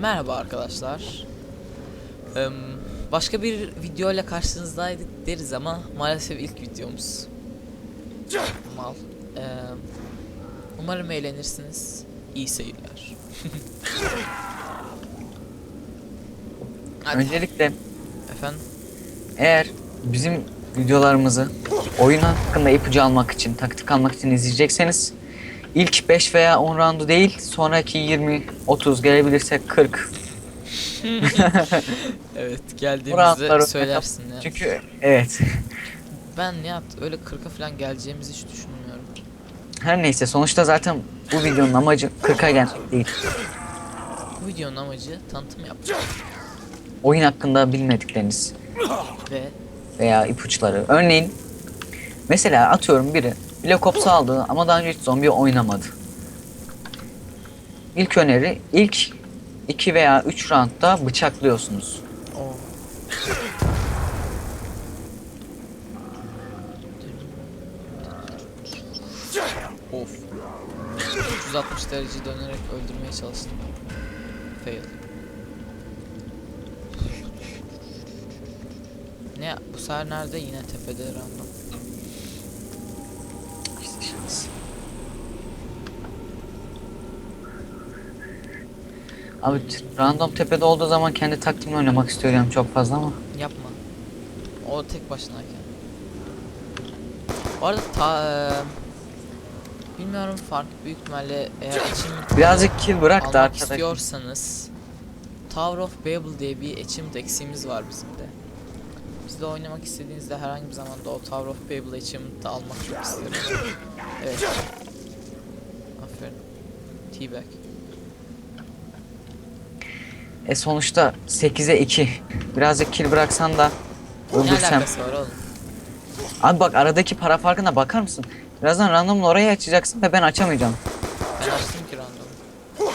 Merhaba arkadaşlar. Em, başka bir video ile karşınızdaydık deriz ama maalesef ilk videomuz. Mal. Em, umarım eğlenirsiniz. İyi seyirler. Hadi. Öncelikle Efendim? eğer bizim videolarımızı oyun hakkında ipucu almak için, taktik almak için izleyecekseniz ilk 5 veya 10 roundu değil, sonraki 20, 30 gelebilirse 40 Evet geldiğimizde söylersin ya. Çünkü evet. Ben yaptım? Öyle 40'a falan geleceğimizi hiç düşünmüyorum. Her neyse sonuçta zaten bu videonun amacı 40'a gelmek değil. Bu videonun amacı tanıtım yapmak Oyun hakkında bilmedikleriniz ve veya ipuçları. Örneğin mesela atıyorum biri Black Ops aldı ama daha önce hiç zombi oynamadı. İlk öneri ilk 2 veya 3 roundda bıçaklıyorsunuz. Of. 360 derece dönerek öldürmeye çalıştım. Fail. Ne bu sefer nerede? Yine tepede random. Abi random tepede olduğu zaman kendi taktiğimle oynamak istiyorum çok fazla ama. Yapma. O tek başınayken. Bu arada ta bilmiyorum farklı büyük ihtimalle eğer için Birazcık kill bırak da arkadaş. istiyorsanız Tower of Babel diye bir achievement eksiğimiz var bizim de. Biz de oynamak istediğinizde herhangi bir zamanda o Tower of Babel achievement'ı almak çok isterim. Evet. Aferin. Teabag. E sonuçta 8'e 2. Birazcık kill bıraksan da Ne öldürsem. alakası var oğlum? Abi bak aradaki para farkına bakar mısın? Birazdan randomla orayı açacaksın ve ben açamayacağım. Ben açtım ki random.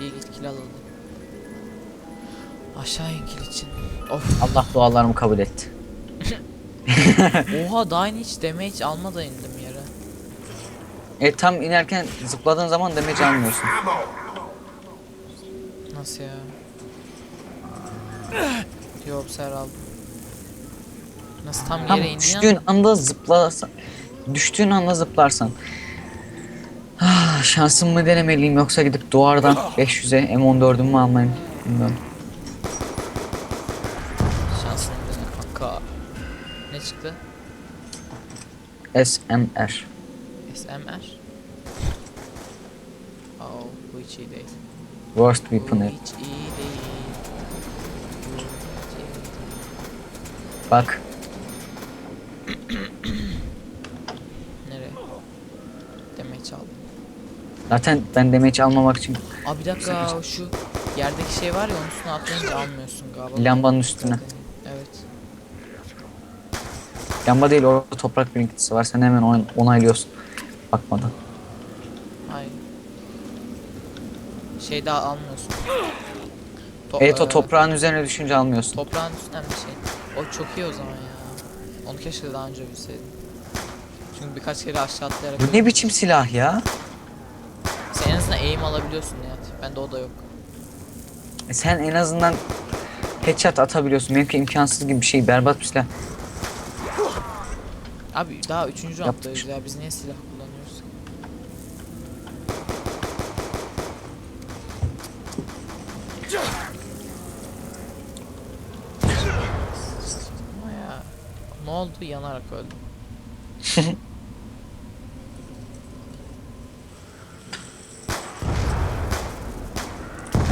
İyi git kill alalım. Aşağı in kill için. Of. Allah dualarımı kabul etti. Oha daha hiç damage almadan indim. E tam inerken zıpladığın zaman damage almıyorsun. Nasıl ya? Yok ser aldım. Nasıl tam Tam yere indiğin düştüğün an- anda zıplasan. Düştüğün anda zıplarsan. Ah, şansım mı denemeliyim yoksa gidip duvardan 500'e M14'ümü almayayım. Bilmiyorum. Şansını dene kanka. Ne çıktı? SMR. Oh, bu hiç iyi değil. Worst Bu weapon ever. hiç iyi değil. Bu hiç iyi değil. Bak. Nereye? Damage aldım. Zaten ben damage almamak için Aa bir dakika şu yerdeki şey var ya onun üstüne atlayınca almıyorsun galiba. lambanın üstüne. Evet. Lamba değil orada toprak birinkisi var. Sen hemen on- onaylıyorsun. Bakmadan. Hayır. Şey daha almıyorsun. To- Evet o eee, toprağın üzerine düşünce almıyorsun. Toprağın üstünden bir şey. O çok iyi o zaman ya. Onu keşke daha önce bilseydim. Çünkü birkaç kere aşağı atlayarak... Bu ne biçim silah ya? Sen en azından aim alabiliyorsun Nihat. Bende o da yok. E sen en azından headshot atabiliyorsun. Benimki imkansız gibi bir şey. Berbat bir silah. Abi daha üçüncü rounddayız ya. Biz niye silah kullanıyoruz ki? Ama ya. Ne oldu? Yanarak öldüm.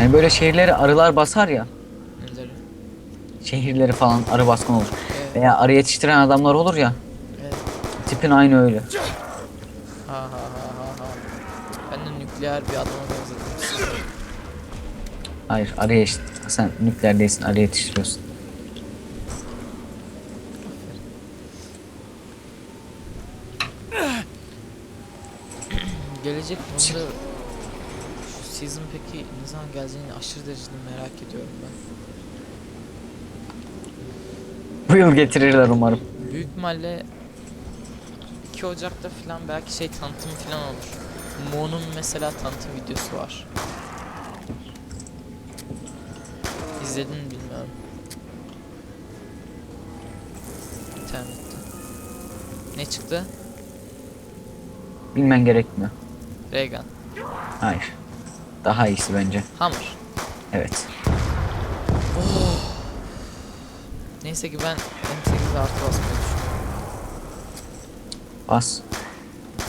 Yani böyle şehirleri arılar basar ya. Neleri? Şehirleri falan arı baskın olur. Evet. Veya arı yetiştiren adamlar olur ya. Evet. Tipin aynı öyle. Ha ha ha ha ha. Ben de nükleer bir adama benzedim. Hayır arı yetiştir. Sen nükleer değilsin arı yetiştiriyorsun. Gelecek bunda şu season peki ne zaman geleceğini aşırı derecede merak ediyorum ben. Bu yıl getirirler umarım. Büyük ihtimalle 2 Ocak'ta falan belki şey tanıtım falan olur. Mo'nun mesela tanıtım videosu var. İzledin mi bilmiyorum. İnternette. Ne çıktı? Bilmen gerekmiyor. Reagan. Hayır. Daha iyisi bence. Hammer. Evet. Neyse ki ben M8 artı basmayı düşünüyorum. Bas.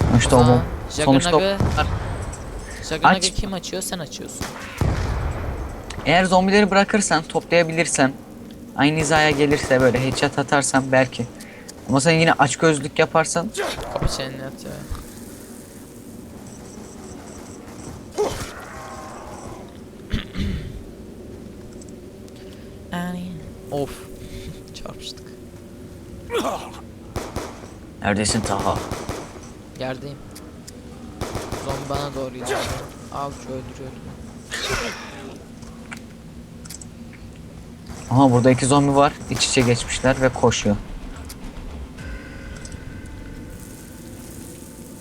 Sonuçta o bu. Sonuçta o- Aç. kim açıyor? Sen açıyorsun. Eğer zombileri bırakırsan, toplayabilirsen, aynı hizaya gelirse böyle headshot atarsan belki. Ama sen yine aç gözlük yaparsan Kapı çeneni atıyor. Yani of çarpıştık. neredesin Taha? Yerdeyim. Zombi bana doğru ilerliyor. Avcı öldürüyordum. Aha burada iki zombi var. İç içe geçmişler ve koşuyor.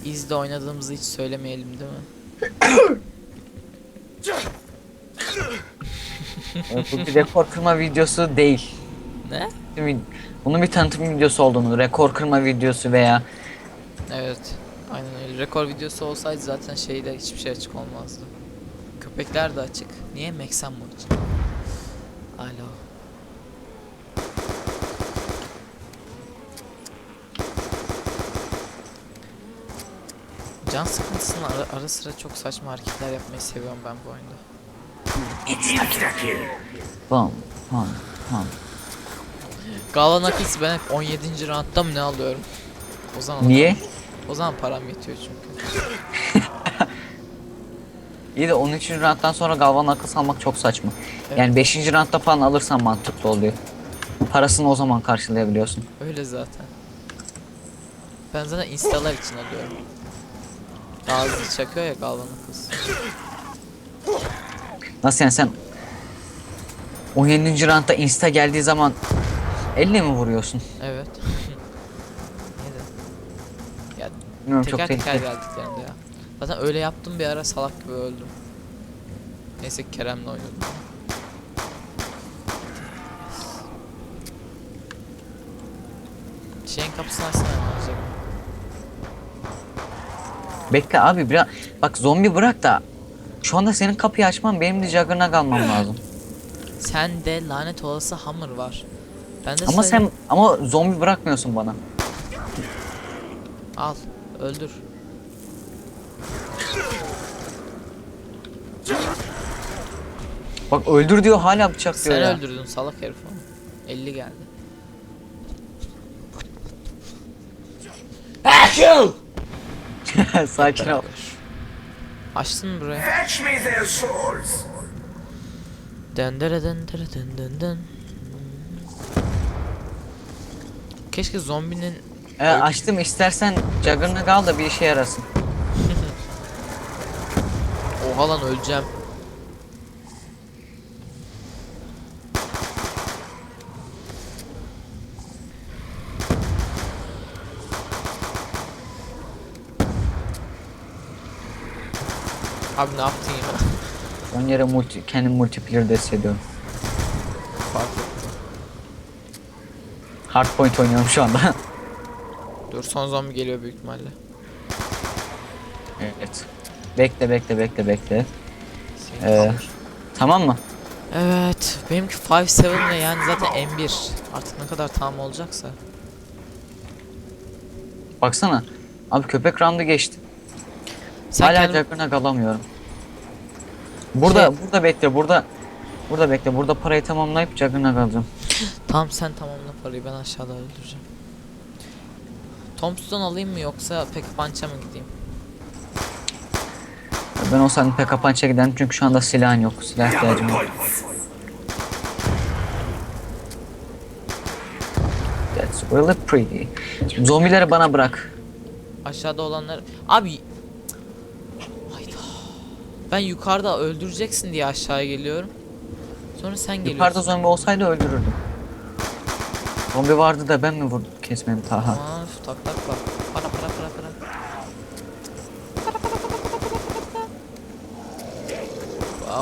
İzde oynadığımızı hiç söylemeyelim değil mi? Bu bir rekor kırma videosu değil. Ne? Bunun bir tanıtım videosu olduğunu, rekor kırma videosu veya Evet. Aynen öyle. Rekor videosu olsaydı zaten şeyde hiçbir şey açık olmazdı. Köpekler de açık. Niye? Meksen açık? Alo. Can sıkıntısını ara, ara sıra çok saçma hareketler yapmayı seviyorum ben bu oyunda. Bam bam bam. Galanakis ben hep 17. roundda mı ne alıyorum? O zaman Niye? O zaman param yetiyor çünkü. İyi de 13. rounddan sonra Galvan akıl salmak çok saçma. Evet. Yani 5. roundda falan alırsan mantıklı oluyor. Parasını o zaman karşılayabiliyorsun. Öyle zaten. Ben zaten installer için alıyorum. Hızlı çakıyor ya Galvan'ın kız. Nasıl yani sen 17. roundda insta geldiği zaman elle mi vuruyorsun? Evet. Neydi? Ya Bilmiyorum çok teker teker tehlikeli. geldiklerinde ya. Zaten öyle yaptım bir ara salak gibi öldüm. Neyse Kerem'le oynadım. Şeyin kapısını açsana ne olacak? Bekle abi biraz bak zombi bırak da şu anda senin kapıyı açman benim de Juggernaut almam lazım. Sen de lanet olası hammer var. Ben de Ama sen ama zombi bırakmıyorsun bana. Al, öldür. Bak öldür diyor hala bıçak diyor Sen ya. öldürdün salak herif onu. 50 geldi. Sakin ol. Açtın mı burayı? Fetch me their swords. Dendere dendere den den den. Keşke zombinin Ee, açtım istersen Juggernaut al da bir işe yarasın. Oha lan öleceğim. Abi ne yaptın ya? Son yere multi, kendim multiplayer'da hissediyorum. Fark ettim. Hardpoint oynuyorum şu anda. Dur son zombi geliyor büyük ihtimalle. evet. Bekle bekle bekle bekle. Seni Ee, kaldır. Tamam mı? Evet benimki 5-7 ne yani zaten M1 Artık ne kadar tam olacaksa Baksana. Abi köpek roundu geçti. Sen Hala kendin- Juggernaut alamıyorum. Burada Şey- burada bekle burada. Burada bekle. Burada parayı tamamlayıp Juggernaut alacağım. Tamam sen tamamla parayı ben aşağıda öldüreceğim Thompson alayım mı yoksa Pekka Punch'a mı gideyim? Ben olsaydım PK Punch'a giderim çünkü şu anda silahın yok. Silah ihtiyacım var. That's really pretty. Zombileri bana bırak. Aşağıda olanlar... Abi... Ben yukarıda öldüreceksin diye aşağıya geliyorum. Sonra sen geliyorsun. Yukarıda zombi olsaydı öldürürdüm. Zombi vardı da ben mi vurdum kesmedim Taha? Aa, şu tak tak bak. Para para para para.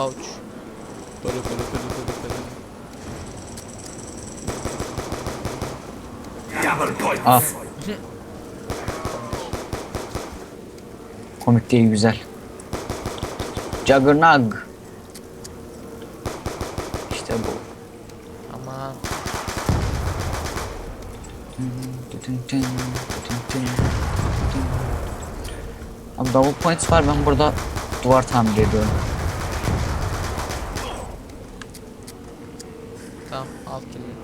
Ouch. Para para para para para. Al. Komik değil güzel. Juggernaut. İşte bu. Aman. Abi double points var ben burada duvar tamir ediyorum. Tamam al kilini.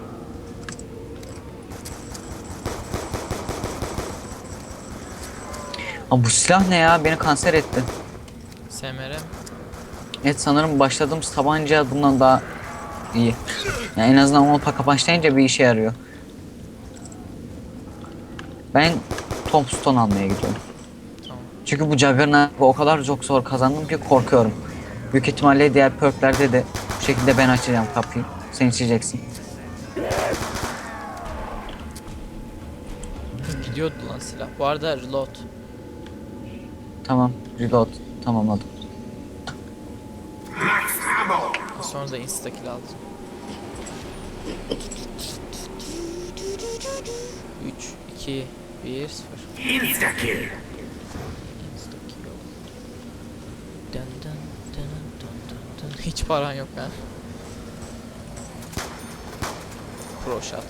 Abi bu silah ne ya? Beni kanser etti. SMR Evet sanırım başladığımız tabanca bundan daha iyi. Yani en azından onu paka başlayınca bir işe yarıyor. Ben Tombstone almaya gidiyorum. Tamam. Çünkü bu Juggernaut'u o kadar çok zor kazandım ki korkuyorum. Büyük ihtimalle diğer perklerde de bu şekilde ben açacağım kapıyı. Sen içeceksin. Gidiyordu lan silah. Bu arada reload. Tamam. Reload. Tamamladım. Sonra da insta kill alacağım. 3, 2, 1, 0. Insta kill. Insta kill. Dın dın dın dın dın dın. Hiç paran yok ha. Pro shot.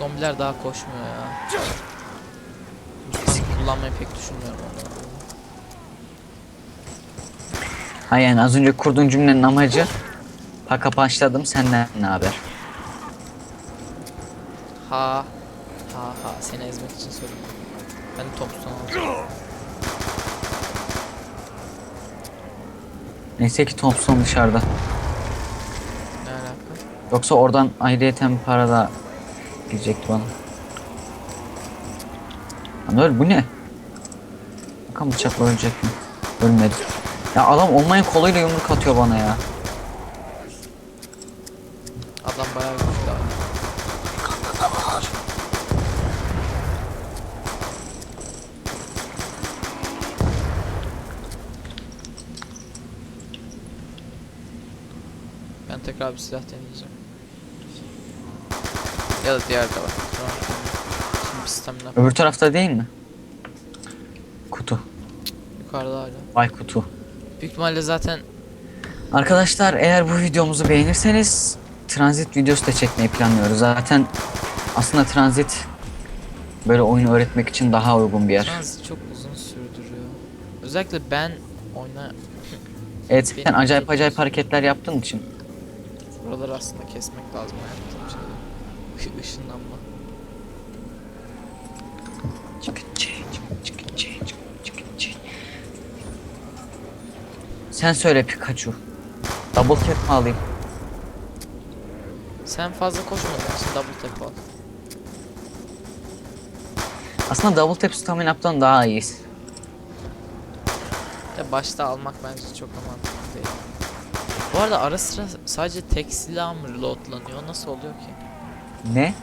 Zombiler daha koşmuyor ya. Kullanmayı pek düşünmüyorum onları. Hayır yani az önce kurduğun cümlenin amacı paka başladım senden ne haber? Ha. Ha ha seni ezmek için söyledim. Ben Thompson alacağım. Neyse ki Thompson dışarıda. Ne alaka? Yoksa oradan ayrıyeten para da gidecekti bana. Lan öl bu ne? Bakalım bıçakla ölecek mi? Ölmedi. Ya adam olmayan koluyla yumruk atıyor bana ya. Adam bayağı güçlü abi. Ben tekrar bir silah deneyeceğim. Ya da diğer de var. Tamam. Şimdi Öbür tarafta değil mi? Kutu. yukarıda hala. Vay kutu. Büyük ihtimalle zaten Arkadaşlar eğer bu videomuzu beğenirseniz transit videosu da çekmeyi planlıyoruz. Zaten aslında transit böyle oyun öğretmek için daha uygun bir yer. transit çok uzun sürdürüyor. Özellikle ben oyna Evet sen Benim acayip için- acayip hareketler yaptığın için. buraları aslında kesmek lazım şey. Işınlanma. Sen söyle Pikachu. Double tap mi alayım? Sen fazla koşmadığın için double tap al. Aslında double tap stamina up'tan daha iyiyiz. De başta almak bence çok da mantıklı değil. Bu arada ara sıra sadece tek silah mı reloadlanıyor? Nasıl oluyor ki? Ne?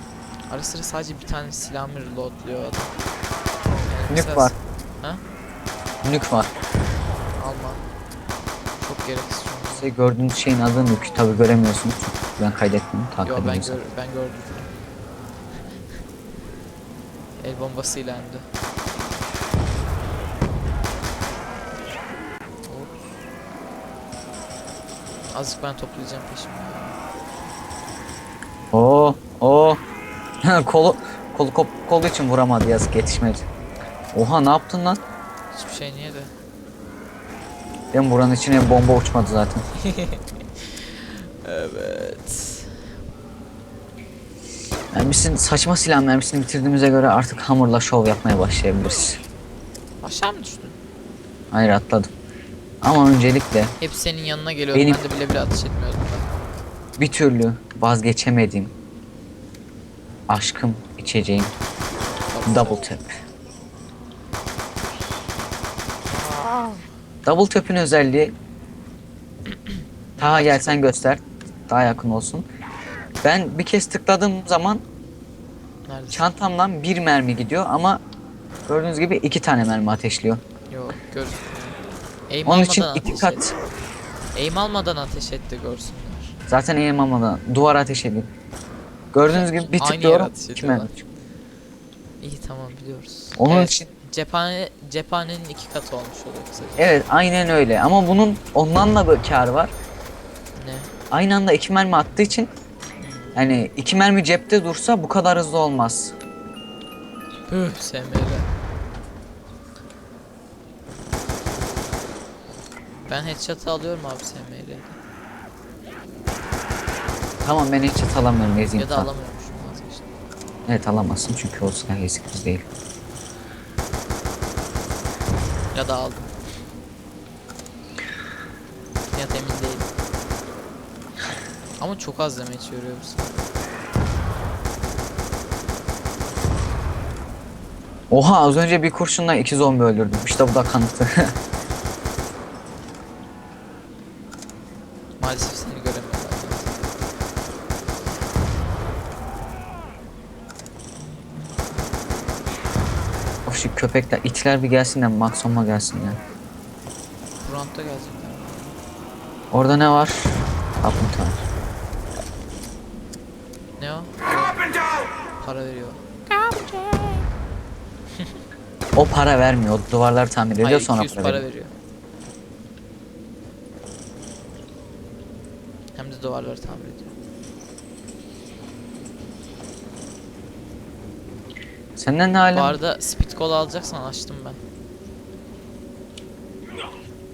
Ara sıra sadece bir tane silah mı reloadluyor adam? Yani Nük var. Ha? Nük var. Alma. Çok gereksiz çünkü. Size gördüğünüz şeyin adı Nük. Tabi göremiyorsunuz. Ben kaydettim. Takip Yo ben, gör, ben gördüm. El bombasıyla. Hop. Azıcık ben toplayacağım peşimi. ya. Oo, oo. Kolu kolu kopuk olduğu için vuramadı yazık yetişmedi. Oha ne yaptın lan? Hiçbir şey niye de. Benim buranın içine bomba uçmadı zaten. Evet. Mermisini, saçma silah mermisini bitirdiğimize göre artık hamurla şov yapmaya başlayabiliriz. Aşağı mı düştün? Hayır atladım. Ama öncelikle Hep senin yanına geliyorum. Benim- Ben de bile bile ateş etmiyordum ben. bir türlü vazgeçemediğim aşkım içeceğim double tap. Double tap'in özelliği Taha gelsen göster. Daha yakın olsun. Ben bir kez tıkladığım zaman Nerede? Çantamdan bir mermi gidiyor ama gördüğünüz gibi iki tane mermi ateşliyor. Yok gözükmüyor. Aim Onun için iki ateş kat. Aim almadan ateş et de görsünler. zaten eğim almadan duvar ateş ediyor. Gördüğünüz gibi bir Aynı tıklıyorum yere ateş iki ediyorlar. mermi çıkıyor. İyi tamam biliyoruz. Onun Evet, için cephane cephanenin iki katı olmuş oluyor kısaca. evet aynen öyle ama bunun ondan da bir kar var. Ne? Aynı anda iki mermi attığı için yani iki mermi cepte dursa bu kadar hızlı olmaz. Püh SMR. Ben headshot alıyorum abi SMR'de. Tamam ben hiç çat alamıyorum eziyim Ya da falan. alamıyormuşum vazgeçtim. Evet alamazsın çünkü o silah eskiz değil. Ya da aldım. Ya da emin değilim. Ama çok az veriyor bu sefer. Oha az önce bir kurşunla iki zombi öldürdüm. İşte bu da kanıtı. Maalesef seni göremiyorlar. of şu köpekler itler bir gelsin de maksimuma gelsin ya. Frontta gelecekler. Orada ne var? Kaplumbağa. Ne o? Para veriyor. O para vermiyor. O duvarları tamir ediyor Hayır sonra 200 para, para veriyor. veriyor. Hem de duvarları tamir ediyor. Senden ne Bu arada speed call alacaksan açtım ben.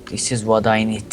This is what I need.